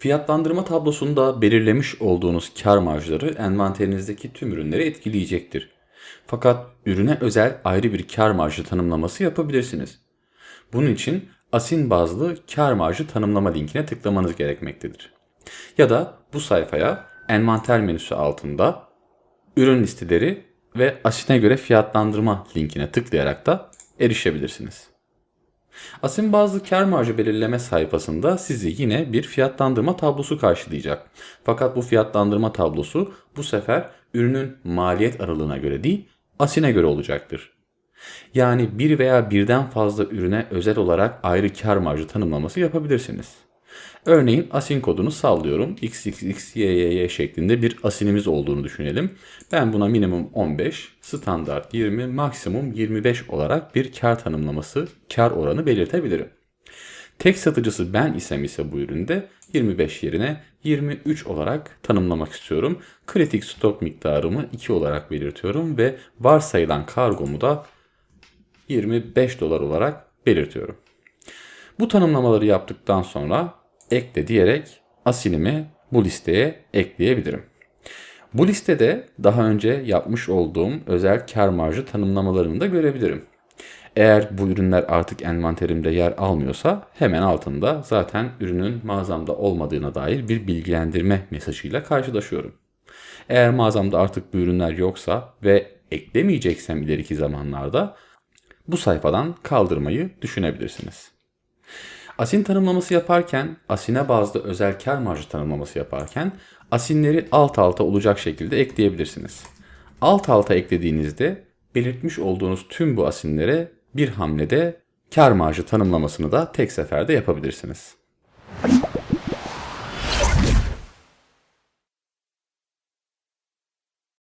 Fiyatlandırma tablosunda belirlemiş olduğunuz kar marjları envanterinizdeki tüm ürünleri etkileyecektir. Fakat ürüne özel ayrı bir kar marjı tanımlaması yapabilirsiniz. Bunun için asin bazlı kar marjı tanımlama linkine tıklamanız gerekmektedir. Ya da bu sayfaya envanter menüsü altında ürün listeleri ve asine göre fiyatlandırma linkine tıklayarak da erişebilirsiniz. Asin bazlı kar marjı belirleme sayfasında sizi yine bir fiyatlandırma tablosu karşılayacak. Fakat bu fiyatlandırma tablosu bu sefer ürünün maliyet aralığına göre değil, asine göre olacaktır. Yani bir veya birden fazla ürüne özel olarak ayrı kar marjı tanımlaması yapabilirsiniz. Örneğin asin kodunu sallıyorum. XXXYYY şeklinde bir asinimiz olduğunu düşünelim. Ben buna minimum 15, standart 20, maksimum 25 olarak bir kar tanımlaması, kar oranı belirtebilirim. Tek satıcısı ben isem ise bu üründe 25 yerine 23 olarak tanımlamak istiyorum. Kritik stok miktarımı 2 olarak belirtiyorum ve varsayılan kargomu da 25 dolar olarak belirtiyorum. Bu tanımlamaları yaptıktan sonra ekle diyerek asinimi bu listeye ekleyebilirim. Bu listede daha önce yapmış olduğum özel kar marjı tanımlamalarını da görebilirim. Eğer bu ürünler artık envanterimde yer almıyorsa hemen altında zaten ürünün mağazamda olmadığına dair bir bilgilendirme mesajıyla karşılaşıyorum. Eğer mağazamda artık bu ürünler yoksa ve eklemeyeceksem ileriki zamanlarda bu sayfadan kaldırmayı düşünebilirsiniz. Asin tanımlaması yaparken, asine bazlı özel kar marjı tanımlaması yaparken asinleri alt alta olacak şekilde ekleyebilirsiniz. Alt alta eklediğinizde belirtmiş olduğunuz tüm bu asinlere bir hamlede kar marjı tanımlamasını da tek seferde yapabilirsiniz.